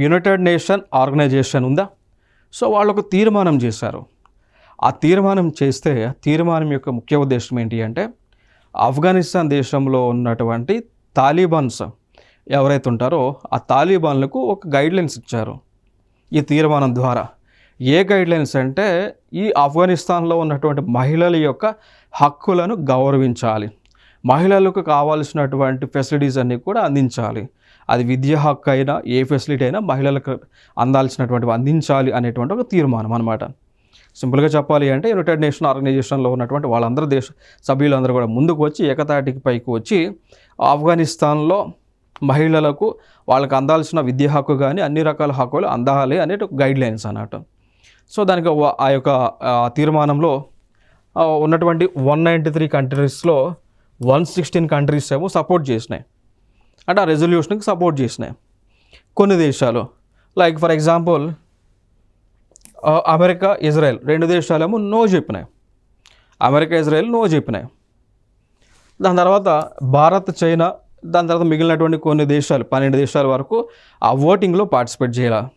United nation organisation ఉందా? So వాళ్ళు ఒక తీర్మానం చేశారు. ఆ తీర్మానం చేస్తే తీర్మానం యొక్క ముఖ్య ఉద్దేశం ఏంటి అంటే ఆఫ్ఘనిస్తాన్ దేశంలో ఉన్నటువంటి తాలిబాన్స్ ఎవరైతే ఉంటారో ఆ తాలిబాన్లకు ఒక గైడ్లైన్స్ ఇచ్చారు ఈ తీర్మానం ద్వారా. ఏ గైడ్లైన్స్ అంటే ఈ ఆఫ్ఘనిస్తాన్లో ఉన్నటువంటి మహిళల యొక్క హక్కులను గౌరవించాలి. మహిళలకు కావాల్సినటువంటి ఫెసిలిటీస్ అన్నీ కూడా అందించాలి. అది విద్య హక్కు అయినా ఏ ఫెసిలిటీ అయినా మహిళలకు అందాల్సినటువంటివి అందించాలి అనేటువంటి ఒక తీర్మానం అనమాట సింపుల్గా చెప్పాలి అంటే యునైటెడ్ నేషన్ ఆర్గనైజేషన్లో ఉన్నటువంటి వాళ్ళందరూ దేశ సభ్యులందరూ కూడా ముందుకు వచ్చి ఏకతాటికి పైకి వచ్చి ఆఫ్ఘనిస్తాన్లో మహిళలకు వాళ్ళకి అందాల్సిన విద్య హక్కు కానీ అన్ని రకాల హక్కులు అందాలి అనే గైడ్ లైన్స్ అన్నట్టు సో దానికి ఆ యొక్క తీర్మానంలో ఉన్నటువంటి వన్ నైంటీ త్రీ కంట్రీస్లో వన్ సిక్స్టీన్ కంట్రీస్ ఏమో సపోర్ట్ చేసినాయి. అంటే ఆ రెజల్యూషన్కి సపోర్ట్ చేసినాయి. కొన్ని దేశాలు like for example America Israel రెండు దేశాలేమో నో చెప్పినాయి. అమెరికా ఇజ్రాయెల్ నో చెప్పినాయి. దాని తర్వాత భారత్ చైనా దాని తర్వాత మిగిలినటువంటి కొన్ని దేశాలు పన్నెండు దేశాల వరకు ఆ ఓటింగ్లో పార్టిసిపేట్ చేయాలి.